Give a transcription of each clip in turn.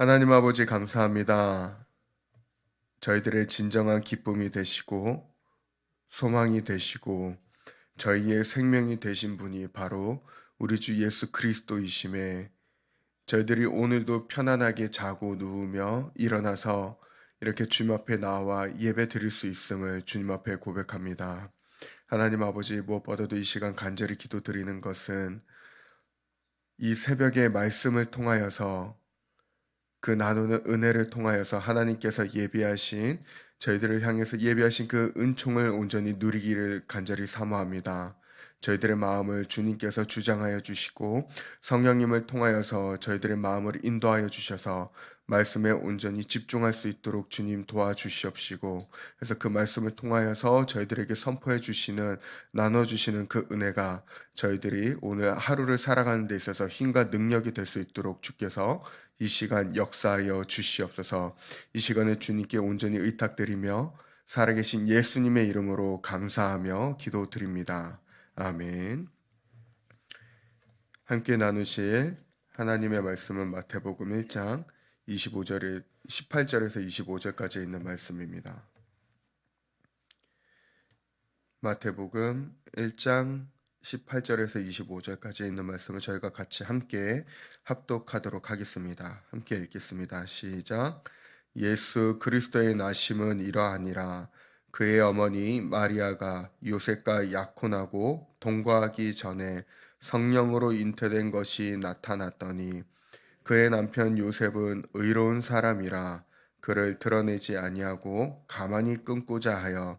하나님 아버지 감사합니다. 저희들의 진정한 기쁨이 되시고 소망이 되시고 저희의 생명이 되신 분이 바로 우리 주 예수 그리스도이심에 저희들이 오늘도 편안하게 자고 누우며 일어나서 이렇게 주님 앞에 나와 예배 드릴 수 있음을 주님 앞에 고백합니다. 하나님 아버지 무엇보다도 이 시간 간절히 기도 드리는 것은 이 새벽의 말씀을 통하여서 그 나누는 은혜를 통하여서 하나님께서 예비하신 저희들을 향해서 예비하신 그 은총을 온전히 누리기를 간절히 사모합니다. 저희들의 마음을 주님께서 주장하여 주시고 성령님을 통하여서 저희들의 마음을 인도하여 주셔서 말씀에 온전히 집중할 수 있도록 주님 도와주시옵시고 그래서 그 말씀을 통하여서 저희들에게 선포해 주시는 나눠 주시는 그 은혜가 저희들이 오늘 하루를 살아가는 데 있어서 힘과 능력이 될 수 있도록 주께서 이 시간 역사하여 주시옵소서 이 시간에 주님께 온전히 의탁드리며 살아계신 예수님의 이름으로 감사하며 기도드립니다. 아멘. 함께 나누실 하나님의 말씀은 마태복음 1장 25절에 18절에서 25절까지 있는 말씀입니다. 마태복음 1장 18절에서 25절까지 있는 말씀을 저희가 같이 함께 합독하도록 하겠습니다. 함께 읽겠습니다. 시작. 예수 그리스도의 나심은 이러하니라. 그의 어머니 마리아가 요셉과 약혼하고 동거하기 전에 성령으로 잉태된 것이 나타났더니 그의 남편 요셉은 의로운 사람이라 그를 드러내지 아니하고 가만히 끊고자 하여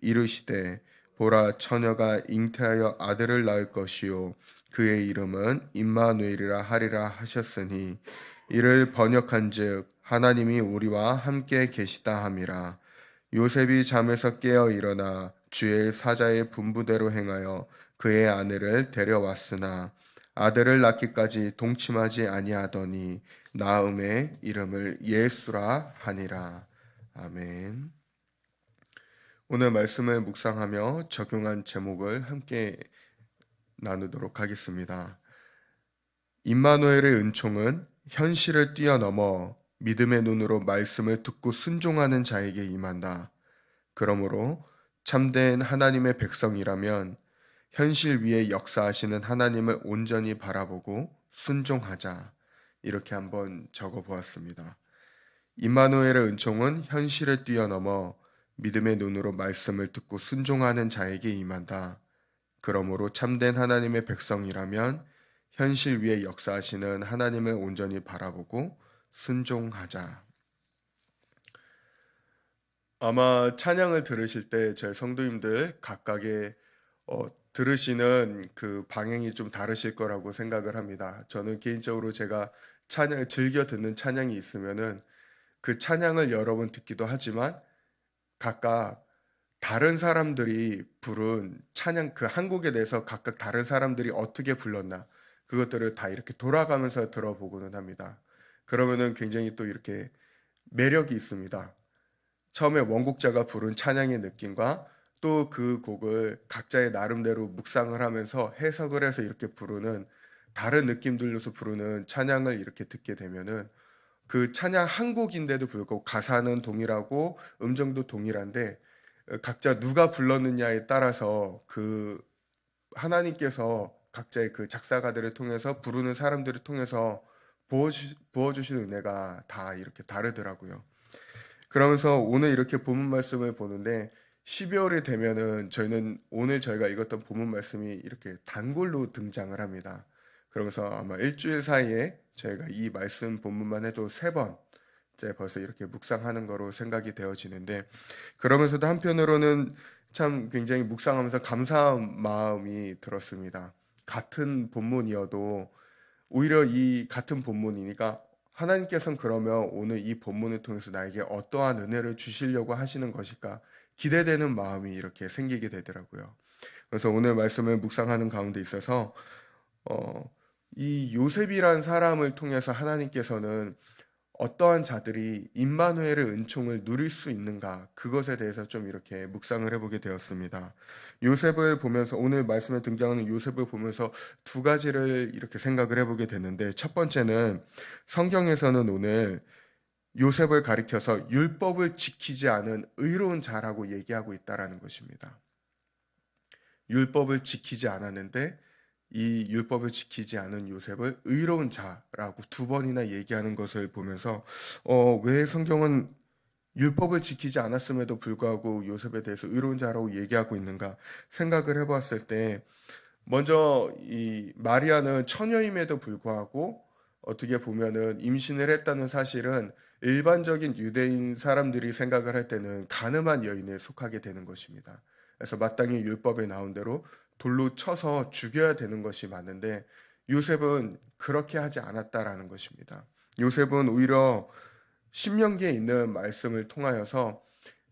이르시되 보라 처녀가 잉태하여 아들을 낳을 것이요 그의 이름은 임마누엘이라 하리라 하셨으니 이를 번역한즉 하나님이 우리와 함께 계시다 함이라 요셉이 잠에서 깨어 일어나 주의 사자의 분부대로 행하여 그의 아내를 데려왔으나 아들을 낳기까지 동침하지 아니하더니 나음의 이름을 예수라 하니라 아멘. 오늘 말씀을 묵상하며 적용한 제목을 함께 나누도록 하겠습니다. 임마누엘의 은총은 현실을 뛰어넘어 믿음의 눈으로 말씀을 듣고 순종하는 자에게 임한다. 그러므로 참된 하나님의 백성이라면 현실 위에 역사하시는 하나님을 온전히 바라보고 순종하자. 이렇게 한번 적어 보았습니다. 임마누엘의 은총은 현실을 뛰어넘어 믿음의 눈으로 말씀을 듣고 순종하는 자에게 임한다. 그러므로 참된 하나님의 백성이라면 현실 위에 역사하시는 하나님을 온전히 바라보고 순종하자. 아마 찬양을 들으실 때 저희 성도님들 각각의 어, 들으시는 그 방향이 좀 다르실 거라고 생각을 합니다. 저는 개인적으로 제가 찬양 즐겨 듣는 찬양이 있으면은 그 찬양을 여러 번 듣기도 하지만 각각 다른 사람들이 부른 찬양 그한 곡에 대해서 각각 다른 사람들이 어떻게 불렀나 그것들을 다 이렇게 돌아가면서 들어보고는 합니다. 그러면은 굉장히 또 이렇게 매력이 있습니다. 처음에 원곡자가 부른 찬양의 느낌과 또 그 곡을 각자의 나름대로 묵상을 하면서 해석을 해서 이렇게 부르는 다른 느낌들로서 부르는 찬양을 이렇게 듣게 되면은 그 찬양 한 곡인데도 불구하고 가사는 동일하고 음정도 동일한데 어, 각자 누가 불렀느냐에 따라서 그 하나님께서 각자의 그 작사가들을 통해서 부르는 사람들을 통해서 부어주, 부어주시는 은혜가 다 이렇게 다르더라고요. 그러면서 오늘 이렇게 본문 말씀을 보는데 12월이 되면은 저희는 오늘 저희가 읽었던 본문 말씀이 이렇게 단골로 등장을 합니다. 그러면서 아마 일주일 사이에 저희가 이 말씀 본문만 해도 세 번째 벌써 이렇게 묵상하는 거로 생각이 되어지는데 그러면서도 한편으로는 참 굉장히 묵상하면서 감사한 마음이 들었습니다. 같은 본문이어도 오히려 이 같은 본문이니까 하나님께서는 그러면 오늘 이 본문을 통해서 나에게 어떠한 은혜를 주시려고 하시는 것일까 기대되는 마음이 이렇게 생기게 되더라고요. 그래서 오늘 말씀을 묵상하는 가운데 있어서 어, 이 요셉이란 사람을 통해서 하나님께서는 어떠한 자들이 임마누엘의 은총을 누릴 수 있는가 그것에 대해서 좀 이렇게 묵상을 해보게 되었습니다. 요셉을 보면서 오늘 말씀에 등장하는 요셉을 보면서 두 가지를 이렇게 생각을 해보게 되는데 첫 번째는 성경에서는 오늘 요셉을 가리켜서 율법을 지키지 않은 의로운 자라고 얘기하고 있다라는 것입니다. 율법을 지키지 않았는데 이 율법을 지키지 않은 요셉을 의로운 자라고 두 번이나 얘기하는 것을 보면서 어, 왜 성경은 율법을 지키지 않았음에도 불구하고 요셉에 대해서 의로운 자라고 얘기하고 있는가 생각을 해보았을 때 먼저 이 마리아는 처녀임에도 불구하고 어떻게 보면은 임신을 했다는 사실은 일반적인 유대인 사람들이 생각을 할 때는 가늠한 여인에 속하게 되는 것입니다. 그래서 마땅히 율법에 나온 대로 돌로 쳐서 죽여야 되는 것이 맞는데 요셉은 그렇게 하지 않았다라는 것입니다. 요셉은 오히려 신명기에 있는 말씀을 통하여서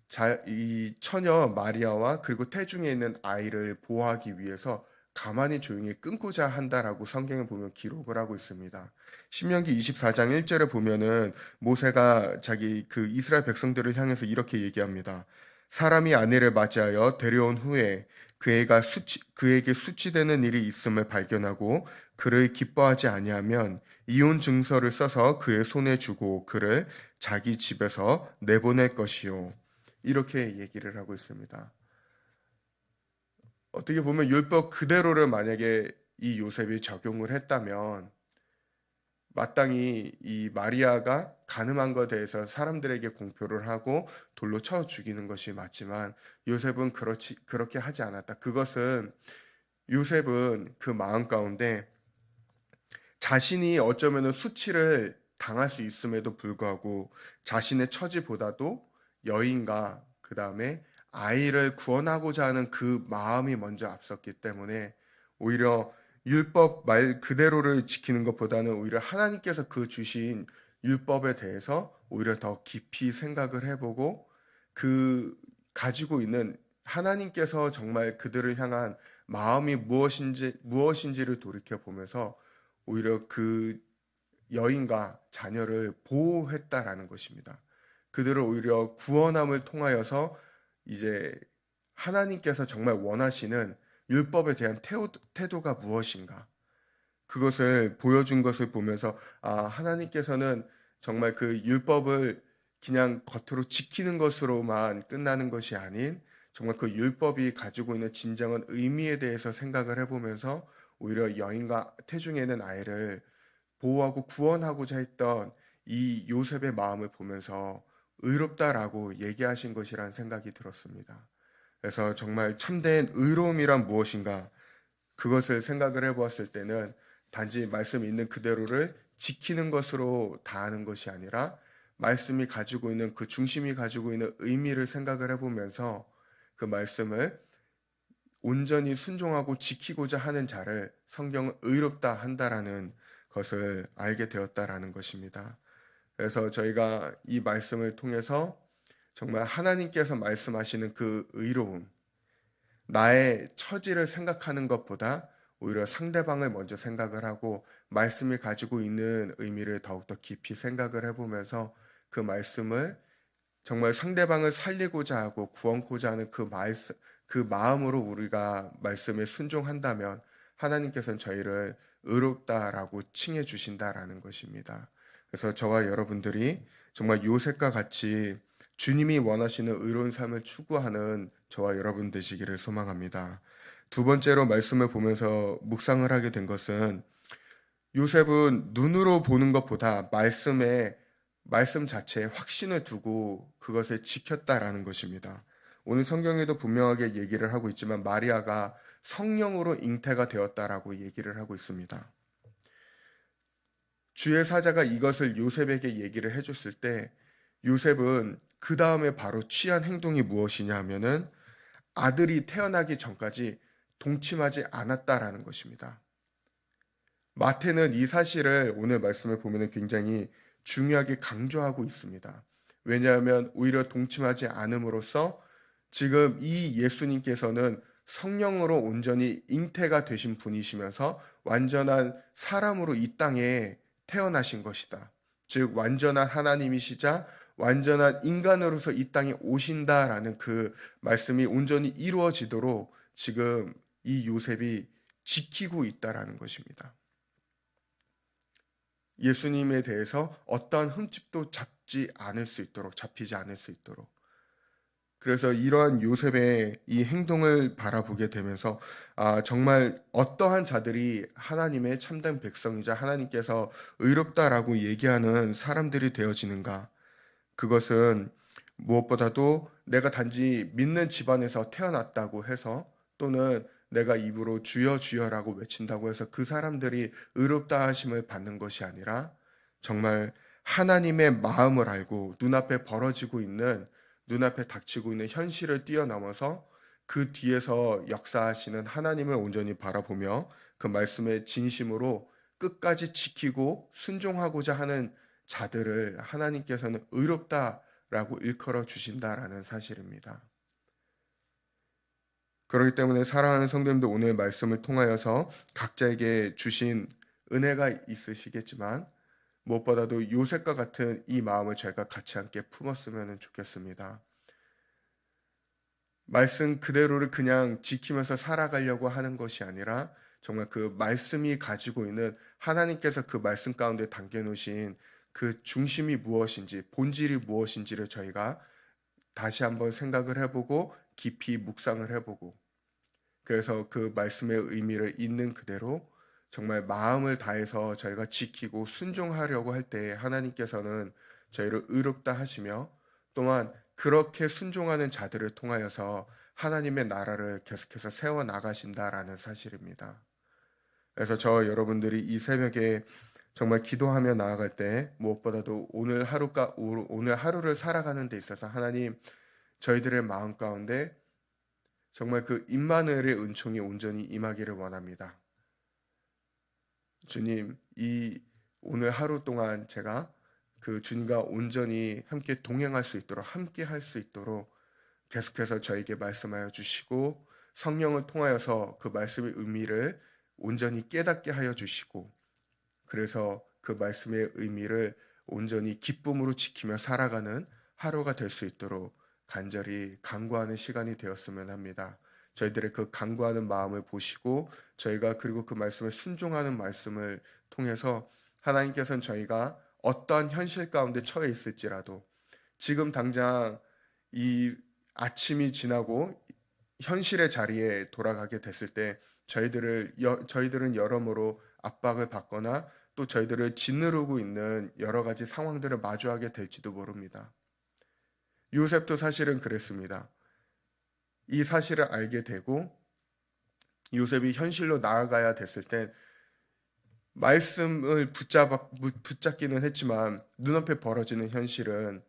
자, 이 처녀 마리아와 그리고 태중에 있는 아이를 보호하기 위해서 가만히 조용히 끊고자 한다라고 성경에 보면 기록을 하고 있습니다. 신명기 24장 1절에 보면은 모세가 자기 그 이스라엘 백성들을 향해서 이렇게 얘기합니다. 사람이 아내를 맞이하여 데려온 후에 그 애가 수치, 그에게 수치되는 일이 있음을 발견하고 그를 기뻐하지 아니하면 이혼 증서를 써서 그의 손에 주고 그를 자기 집에서 내보낼 것이요. 이렇게 얘기를 하고 있습니다. 어떻게 보면 율법 그대로를 만약에 이 요셉이 적용을 했다면 마땅히 이 마리아가 가늠한 것에 대해서 사람들에게 공표를 하고 돌로 쳐 죽이는 것이 맞지만 요셉은 그렇지 그렇게 하지 않았다. 그것은 요셉은 그 마음 가운데 자신이 어쩌면은 수치를 당할 수 있음에도 불구하고 자신의 처지보다도 여인과 그 다음에 아이를 구원하고자 하는 그 마음이 먼저 앞섰기 때문에 오히려 율법 말 그대로를 지키는 것보다는 오히려 하나님께서 그 주신 율법에 대해서 오히려 더 깊이 생각을 해보고 그 가지고 있는 하나님께서 정말 그들을 향한 마음이 무엇인지 무엇인지를 돌이켜 보면서 오히려 그 여인과 자녀를 보호했다라는 것입니다. 그들을 오히려 구원함을 통하여서 이제 하나님께서 정말 원하시는 율법에 대한 태도, 가 무엇인가? 그것을 보여준 것을 보면서 아, 하나님께서는 정말 그 율법을 그냥 겉으로 지키는 것으로만 끝나는 것이 아닌 정말 그 율법이 가지고 있는 진정한 의미에 대해서 생각을 해보면서 오히려 여인과 태중에 있는 아이를 보호하고 구원하고자 했던 이 요셉의 마음을 보면서 의롭다라고 얘기하신 것이라는 생각이 들었습니다. 그래서 정말 참된 의로움이란 무엇인가 그것을 생각을 해보았을 때는 단지 말씀 있는 그대로를 지키는 것으로 다하는 것이 아니라 말씀이 가지고 있는 그 중심이 가지고 있는 의미를 생각을 해보면서 그 말씀을 온전히 순종하고 지키고자 하는 자를 성경은 의롭다 한다라는 것을 알게 되었다라는 것입니다. 그래서 저희가 이 말씀을 통해서 정말 하나님께서 말씀하시는 그 의로움, 나의 처지를 생각하는 것보다 오히려 상대방을 먼저 생각을 하고 말씀이 가지고 있는 의미를 더욱더 깊이 생각을 해보면서 그 말씀을 정말 상대방을 살리고자 하고 구원코자 하는 그 말씀, 그 마음으로 우리가 말씀에 순종한다면 하나님께서는 저희를 의롭다라고 칭해 주신다라는 것입니다. 그래서 저와 여러분들이 정말 요셉과 같이 주님이 원하시는 의로운 삶을 추구하는 저와 여러분 되시기를 소망합니다. 두 번째로 말씀을 보면서 묵상을 하게 된 것은 요셉은 눈으로 보는 것보다 말씀에 말씀 자체에 확신을 두고 그것을 지켰다라는 것입니다. 오늘 성경에도 분명하게 얘기를 하고 있지만 마리아가 성령으로 잉태가 되었다라고 얘기를 하고 있습니다. 주의 사자가 이것을 요셉에게 얘기를 해줬을 때 요셉은 그 다음에 바로 취한 행동이 무엇이냐 하면은 아들이 태어나기 전까지 동침하지 않았다라는 것입니다. 마태는 이 사실을 오늘 말씀을 보면 굉장히 중요하게 강조하고 있습니다. 왜냐하면 오히려 동침하지 않음으로써 지금 이 예수님께서는 성령으로 온전히 잉태가 되신 분이시면서 완전한 사람으로 이 땅에 태어나신 것이다. 즉 완전한 하나님이시자 완전한 인간으로서 이 땅에 오신다라는 그 말씀이 온전히 이루어지도록 지금 이 요셉이 지키고 있다라는 것입니다. 예수님에 대해서 어떠한 흠집도 잡지 않을 수 있도록 잡히지 않을 수 있도록 그래서 이러한 요셉의 이 행동을 바라보게 되면서 아 정말 어떠한 자들이 하나님의 참된 백성이자 하나님께서 의롭다라고 얘기하는 사람들이 되어지는가 그것은 무엇보다도 내가 단지 믿는 집안에서 태어났다고 해서 또는 내가 입으로 주여 주여라고 외친다고 해서 그 사람들이 의롭다 하심을 받는 것이 아니라 정말 하나님의 마음을 알고 눈앞에 벌어지고 있는 눈앞에 닥치고 있는 현실을 뛰어넘어서 그 뒤에서 역사하시는 하나님을 온전히 바라보며 그 말씀의 진심으로 끝까지 지키고 순종하고자 하는 자들을 하나님께서는 의롭다라고 일컬어 주신다라는 사실입니다. 그렇기 때문에 사랑하는 성도님들 오늘 말씀을 통하여서 각자에게 주신 은혜가 있으시겠지만 무엇보다도 요셉과 같은 이 마음을 저희가 같이 함께 품었으면 좋겠습니다. 말씀 그대로를 그냥 지키면서 살아가려고 하는 것이 아니라 정말 그 말씀이 가지고 있는 하나님께서 그 말씀 가운데 담겨 놓으신 그 중심이 무엇인지 본질이 무엇인지를 저희가 다시 한번 생각을 해보고 깊이 묵상을 해보고 그래서 그 말씀의 의미를 있는 그대로 정말 마음을 다해서 저희가 지키고 순종하려고 할 때 하나님께서는 저희를 의롭다 하시며 또한 그렇게 순종하는 자들을 통하여서 하나님의 나라를 계속해서 세워 나가신다라는 사실입니다. 그래서 저 여러분들이 이 새벽에 정말 기도하며 나아갈 때 무엇보다도 오늘 하루가 오늘 하루를 살아가는 데 있어서 하나님 저희들의 마음 가운데 정말 그 임마누엘의 은총이 온전히 임하기를 원합니다. 주님, 이 오늘 하루 동안 제가 그 주님과 온전히 함께 동행할 수 있도록 함께 할 수 있도록 계속해서 저에게 말씀하여 주시고 성령을 통하여서 그 말씀의 의미를 온전히 깨닫게 하여 주시고 그래서 그 말씀의 의미를 온전히 기쁨으로 지키며 살아가는 하루가 될 수 있도록 간절히 간구하는 시간이 되었으면 합니다. 저희들의 그 간구하는 마음을 보시고 저희가 그리고 그 말씀을 순종하는 말씀을 통해서 하나님께서는 저희가 어떠한 현실 가운데 처해 있을지라도 지금 당장 이 아침이 지나고 현실의 자리에 돌아가게 됐을 때 저희들을 여, 저희들은 여러모로 압박을 받거나 또 저희들을 짓누르고 있는 여러 가지 상황들을 마주하게 될지도 모릅니다. 요셉도 사실은 그랬습니다. 이 사실을 알게 되고 요셉이 현실로 나아가야 됐을 땐 말씀을 붙잡아, 붙잡기는 했지만 눈앞에 벌어지는 현실은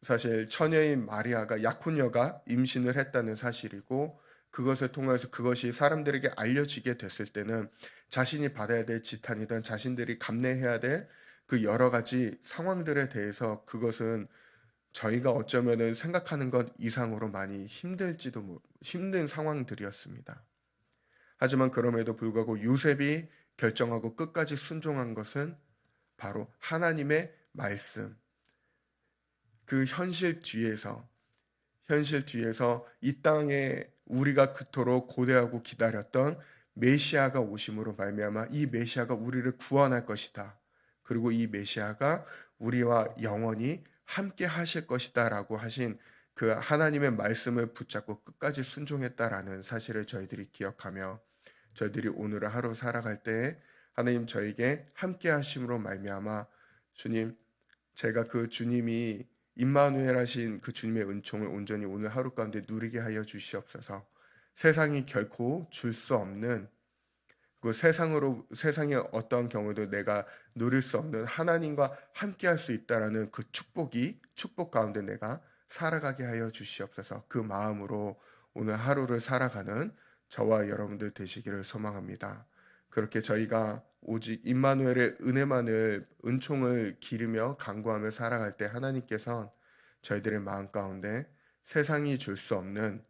사실 처녀인 마리아가 약혼녀가 임신을 했다는 사실이고 그것을 통해서 그것이 사람들에게 알려지게 됐을 때는 자신이 받아야 될 지탄이든 자신들이 감내해야 될 그 여러 가지 상황들에 대해서 그것은 저희가 어쩌면은 생각하는 것 이상으로 많이 힘들지도 모, 힘든 상황들이었습니다. 하지만 그럼에도 불구하고 요셉이 결정하고 끝까지 순종한 것은 바로 하나님의 말씀. 그 현실 뒤에서 현실 뒤에서 이 땅에 우리가 그토록 고대하고 기다렸던 메시아가 오심으로 말미암아 이 메시아가 우리를 구원할 것이다. 그리고 이 메시아가 우리와 영원히 함께 하실 것이다라고 하신 그 하나님의 말씀을 붙잡고 끝까지 순종했다라는 사실을 저희들이 기억하며 저희들이 오늘을 하루 살아갈 때 하나님 저에게 함께 하심으로 말미암아 주님 제가 그 주님이 임마누엘 하신 그 주님의 은총을 온전히 오늘 하루 가운데 누리게 하여 주시옵소서. 세상이 결코 줄 수 없는 그 세상으로 세상의 어떠한 경우도 내가 누릴 수 없는 하나님과 함께 할 수 있다라는 그 축복이 축복 가운데 내가 살아가게 하여 주시옵소서. 그 마음으로 오늘 하루를 살아가는 저와 여러분들 되시기를 소망합니다. 그렇게 저희가 오직 임마누엘의 은혜만을 은총을 기르며 간구하며 살아갈 때 하나님께서 저희들의 마음 가운데 세상이 줄 수 없는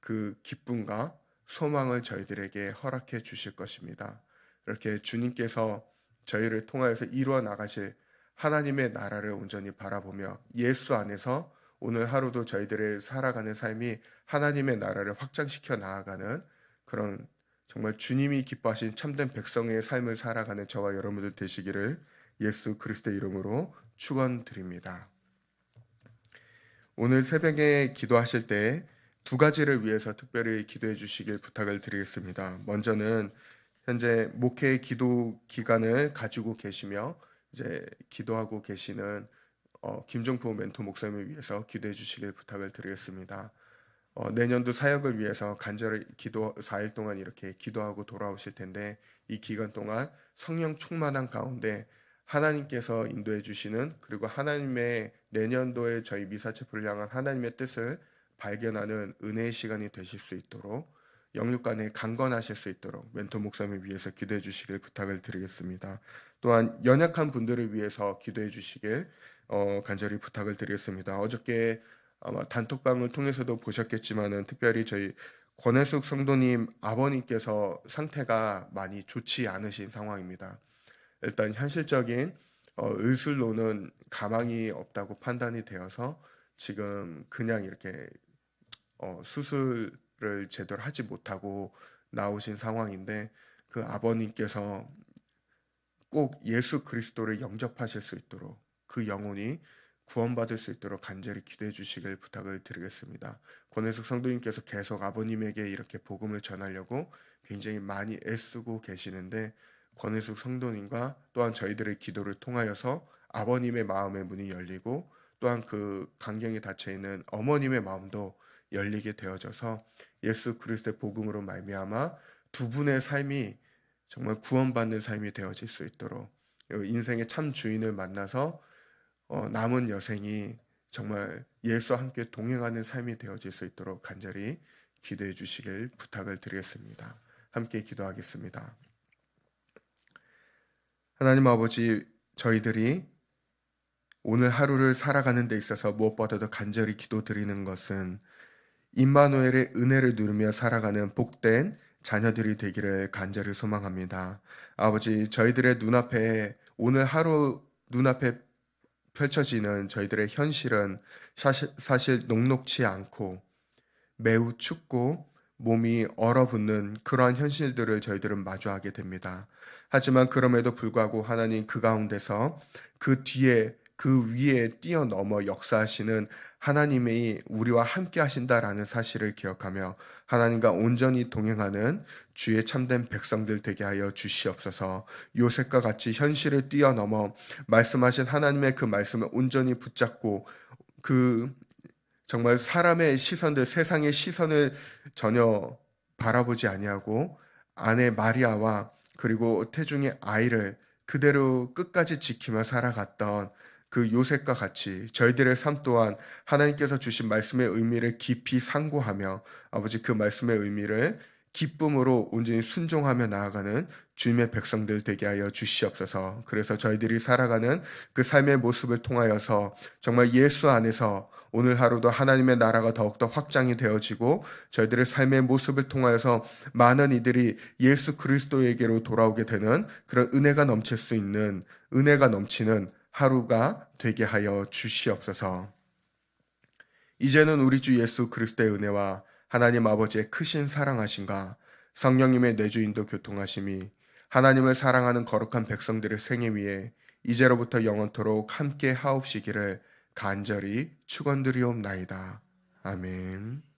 그 기쁨과 소망을 저희들에게 허락해 주실 것입니다. 이렇게 주님께서 저희를 통하여서 이루어 나가실 하나님의 나라를 온전히 바라보며 예수 안에서 오늘 하루도 저희들의 살아가는 삶이 하나님의 나라를 확장시켜 나아가는 그런 정말 주님이 기뻐하신 참된 백성의 삶을 살아가는 저와 여러분들 되시기를 예수 그리스도의 이름으로 축원드립니다. 오늘 새벽에 기도하실 때 두 가지를 위해서 특별히 기도해 주시길 부탁을 드리겠습니다. 먼저는 현재 목회 기도 기간을 가지고 계시며 이제 기도하고 계시는 어, 김종포 멘토 목사님을 위해서 기도해 주시길 부탁을 드리겠습니다. 어, 내년도 사역을 위해서 간절히 기도 4일 동안 이렇게 기도하고 돌아오실 텐데 이 기간 동안 성령 충만한 가운데 하나님께서 인도해 주시는 그리고 하나님의 내년도에 저희 미사체프를 향한 하나님의 뜻을 발견하는 은혜의 시간이 되실 수 있도록 영육간에 강건하실 수 있도록 멘토 목사님을 위해서 기도해 주시길 부탁을 드리겠습니다. 또한 연약한 분들을 위해서 기도해 주시길 어, 간절히 부탁을 드리겠습니다. 어저께 아마 단톡방을 통해서도 보셨겠지만은 특별히 저희 권혜숙 성도님 아버님께서 상태가 많이 좋지 않으신 상황입니다. 일단 현실적인 어, 의술로는 가망이 없다고 판단이 되어서 지금 그냥 이렇게 어, 수술을 제대로 하지 못하고 나오신 상황인데 그 아버님께서 꼭 예수 그리스도를 영접하실 수 있도록 그 영혼이 구원받을 수 있도록 간절히 기도해 주시길 부탁을 드리겠습니다. 권혜숙 성도님께서 계속 아버님에게 이렇게 복음을 전하려고 굉장히 많이 애쓰고 계시는데 권혜숙 성도님과 또한 저희들의 기도를 통하여서 아버님의 마음의 문이 열리고 또한 그 강경이 닫혀 있는 어머님의 마음도 열리게 되어져서 예수 그리스도의 복음으로 말미암아 두 분의 삶이 정말 구원받는 삶이 되어질 수 있도록 인생의 참 주인을 만나서 어, 남은 여생이 정말 예수와 함께 동행하는 삶이 되어질 수 있도록 간절히 기도해 주시길 부탁을 드리겠습니다. 함께 기도하겠습니다. 하나님 아버지, 저희들이 오늘 하루를 살아가는 데 있어서 무엇보다도 간절히 기도드리는 것은 임마누엘의 은혜를 누리며 살아가는 복된 자녀들이 되기를 간절히 소망합니다. 아버지, 저희들의 눈앞에 오늘 하루 눈앞에 펼쳐지는 저희들의 현실은 사실, 사실 녹록치 않고 매우 춥고 몸이 얼어붙는 그러한 현실들을 저희들은 마주하게 됩니다. 하지만 그럼에도 불구하고 하나님 그 가운데서 그 뒤에 그 위에 뛰어넘어 역사하시는 하나님이 우리와 함께 하신다라는 사실을 기억하며 하나님과 온전히 동행하는 주의 참된 백성들 되게 하여 주시옵소서. 요셉과 같이 현실을 뛰어넘어 말씀하신 하나님의 그 말씀을 온전히 붙잡고 그 정말 사람의 시선들, 세상의 시선을 전혀 바라보지 아니하고 아내 마리아와 그리고 태중의 아이를 그대로 끝까지 지키며 살아갔던 그 요셉과 같이 저희들의 삶 또한 하나님께서 주신 말씀의 의미를 깊이 상고하며 아버지 그 말씀의 의미를 기쁨으로 온전히 순종하며 나아가는 주님의 백성들 되게 하여 주시옵소서. 그래서 저희들이 살아가는 그 삶의 모습을 통하여서 정말 예수 안에서 오늘 하루도 하나님의 나라가 더욱더 확장이 되어지고 저희들의 삶의 모습을 통하여서 많은 이들이 예수 그리스도에게로 돌아오게 되는 그런 은혜가 넘칠 수 있는 은혜가 넘치는 하루가 되게 하여 주시옵소서. 이제는 우리 주 예수 그리스도의 은혜와 하나님 아버지의 크신 사랑하심과 성령님의 내주인도 교통하심이 하나님을 사랑하는 거룩한 백성들의 생애 위에 이제로부터 영원토록 함께 하옵시기를 간절히 축원드리옵나이다. 아멘.